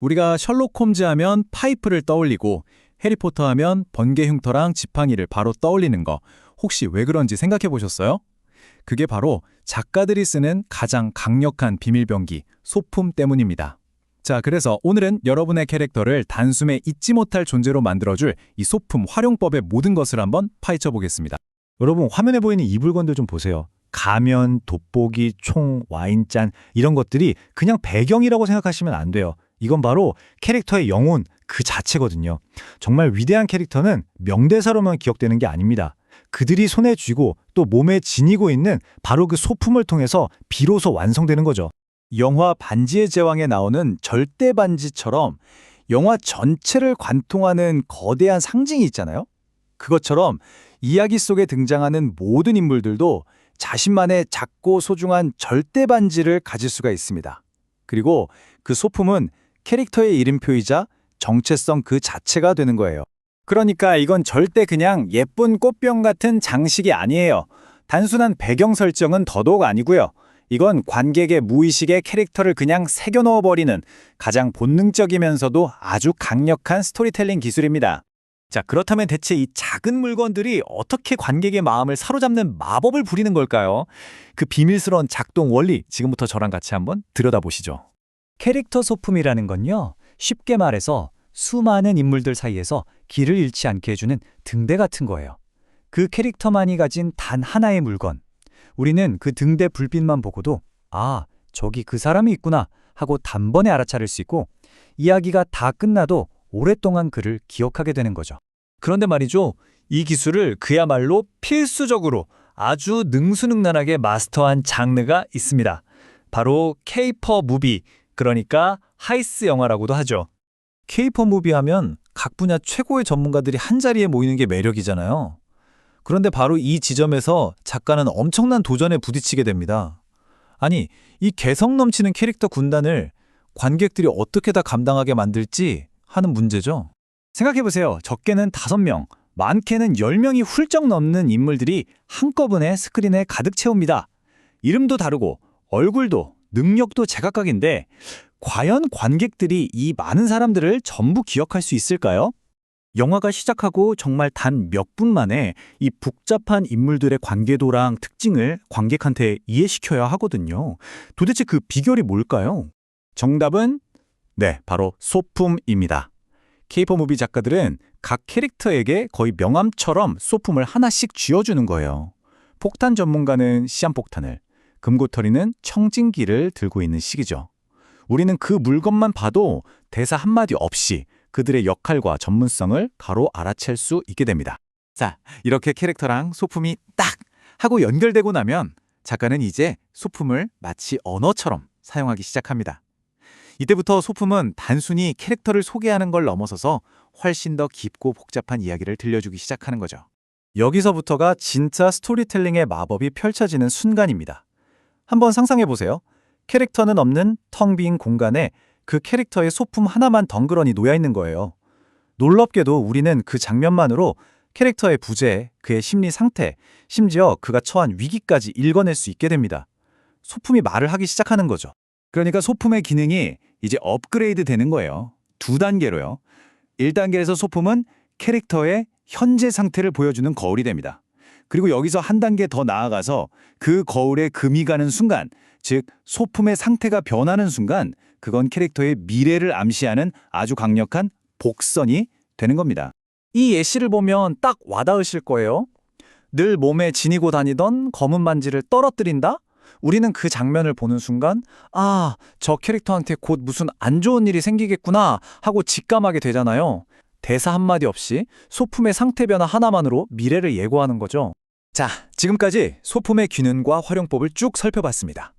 우리가 셜록 홈즈 하면 파이프를 떠올리고 해리포터 하면 번개 흉터랑 지팡이를 바로 떠올리는 거 혹시 왜 그런지 생각해 보셨어요? 그게 바로 작가들이 쓰는 가장 강력한 비밀병기, 소품 때문입니다. 자, 그래서 오늘은 여러분의 캐릭터를 단숨에 잊지 못할 존재로 만들어줄 이 소품 활용법의 모든 것을 한번 파헤쳐 보겠습니다. 여러분 화면에 보이는 이 물건들 좀 보세요. 가면, 돋보기, 총, 와인잔 이런 것들이 그냥 배경이라고 생각하시면 안 돼요. 이건 바로 캐릭터의 영혼 그 자체거든요. 정말 위대한 캐릭터는 명대사로만 기억되는 게 아닙니다. 그들이 손에 쥐고 또 몸에 지니고 있는 바로 그 소품을 통해서 비로소 완성되는 거죠. 영화 반지의 제왕에 나오는 절대 반지처럼 영화 전체를 관통하는 거대한 상징이 있잖아요. 그것처럼 이야기 속에 등장하는 모든 인물들도 자신만의 작고 소중한 절대 반지를 가질 수가 있습니다. 그리고 그 소품은 캐릭터의 이름표이자 정체성 그 자체가 되는 거예요. 그러니까 이건 절대 그냥 예쁜 꽃병 같은 장식이 아니에요. 단순한 배경 설정은 더더욱 아니고요. 이건 관객의 무의식의 캐릭터를 그냥 새겨 넣어버리는 가장 본능적이면서도 아주 강력한 스토리텔링 기술입니다. 자, 그렇다면 대체 이 작은 물건들이 어떻게 관객의 마음을 사로잡는 마법을 부리는 걸까요? 그 비밀스러운 작동 원리 지금부터 저랑 같이 한번 들여다보시죠. 캐릭터 소품이라는 건요. 쉽게 말해서 수많은 인물들 사이에서 길을 잃지 않게 해주는 등대 같은 거예요. 그 캐릭터만이 가진 단 하나의 물건. 우리는 그 등대 불빛만 보고도 아, 저기 그 사람이 있구나 하고 단번에 알아차릴 수 있고 이야기가 다 끝나도 오랫동안 그를 기억하게 되는 거죠. 그런데 말이죠. 이 기술을 그야말로 필수적으로 아주 능수능란하게 마스터한 장르가 있습니다. 바로 케이퍼 무비, 그러니까 하이스 영화라고도 하죠. 케이퍼 무비 하면 각 분야 최고의 전문가들이 한자리에 모이는 게 매력이잖아요. 그런데 바로 이 지점에서 작가는 엄청난 도전에 부딪히게 됩니다. 아니, 이 개성 넘치는 캐릭터 군단을 관객들이 어떻게 다 감당하게 만들지 하는 문제죠. 생각해보세요. 적게는 5명, 많게는 10명이 훌쩍 넘는 인물들이 한꺼번에 스크린에 가득 채웁니다. 이름도 다르고 얼굴도 능력도 제각각인데 과연 관객들이 이 많은 사람들을 전부 기억할 수 있을까요? 영화가 시작하고 정말 단 몇 분 만에 이 복잡한 인물들의 관계도랑 특징을 관객한테 이해시켜야 하거든요. 도대체 그 비결이 뭘까요? 정답은 네, 바로 소품입니다. 케이퍼 무비 작가들은 각 캐릭터에게 거의 명함처럼 소품을 하나씩 쥐어주는 거예요. 폭탄 전문가는 시한폭탄을, 금고털이는 청진기를 들고 있는 시기죠. 우리는 그 물건만 봐도 대사 한마디 없이 그들의 역할과 전문성을 바로 알아챌 수 있게 됩니다. 자, 이렇게 캐릭터랑 소품이 딱 하고 연결되고 나면 작가는 이제 소품을 마치 언어처럼 사용하기 시작합니다. 이때부터 소품은 단순히 캐릭터를 소개하는 걸 넘어서서 훨씬 더 깊고 복잡한 이야기를 들려주기 시작하는 거죠. 여기서부터가 진짜 스토리텔링의 마법이 펼쳐지는 순간입니다. 한번 상상해 보세요. 캐릭터는 없는 텅 빈 공간에 그 캐릭터의 소품 하나만 덩그러니 놓여 있는 거예요. 놀랍게도 우리는 그 장면만으로 캐릭터의 부재, 그의 심리 상태, 심지어 그가 처한 위기까지 읽어낼 수 있게 됩니다. 소품이 말을 하기 시작하는 거죠. 그러니까 소품의 기능이 이제 업그레이드 되는 거예요. 두 단계로요. 1단계에서 소품은 캐릭터의 현재 상태를 보여주는 거울이 됩니다. 그리고 여기서 한 단계 더 나아가서 그 거울에 금이 가는 순간, 즉 소품의 상태가 변하는 순간 그건 캐릭터의 미래를 암시하는 아주 강력한 복선이 되는 겁니다. 이 예시를 보면 딱 와닿으실 거예요. 늘 몸에 지니고 다니던 검은 반지를 떨어뜨린다? 우리는 그 장면을 보는 순간 아, 저 캐릭터한테 곧 무슨 안 좋은 일이 생기겠구나 하고 직감하게 되잖아요. 대사 한마디 없이 소품의 상태 변화 하나만으로 미래를 예고하는 거죠. 자, 지금까지 소품의 기능과 활용법을 쭉 살펴봤습니다.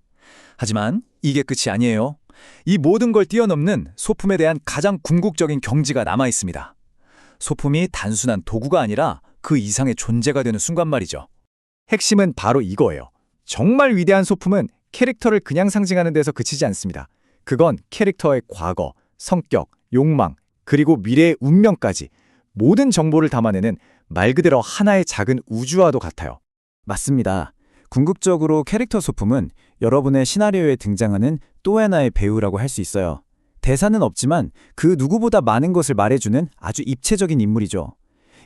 하지만 이게 끝이 아니에요. 이 모든 걸 뛰어넘는 소품에 대한 가장 궁극적인 경지가 남아 있습니다. 소품이 단순한 도구가 아니라 그 이상의 존재가 되는 순간 말이죠. 핵심은 바로 이거예요. 정말 위대한 소품은 캐릭터를 그냥 상징하는 데서 그치지 않습니다. 그건 캐릭터의 과거, 성격, 욕망, 그리고 미래의 운명까지 모든 정보를 담아내는 말 그대로 하나의 작은 우주와도 같아요. 맞습니다. 궁극적으로 캐릭터 소품은 여러분의 시나리오에 등장하는 또 하나의 배우라고 할 수 있어요. 대사는 없지만 그 누구보다 많은 것을 말해주는 아주 입체적인 인물이죠.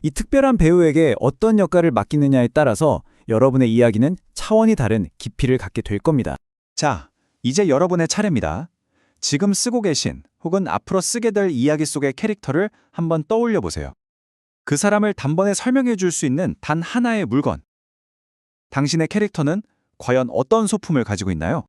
이 특별한 배우에게 어떤 역할을 맡기느냐에 따라서 여러분의 이야기는 차원이 다른 깊이를 갖게 될 겁니다. 자, 이제 여러분의 차례입니다. 지금 쓰고 계신 혹은 앞으로 쓰게 될 이야기 속의 캐릭터를 한번 떠올려 보세요. 그 사람을 단번에 설명해 줄 수 있는 단 하나의 물건. 당신의 캐릭터는 과연 어떤 소품을 가지고 있나요?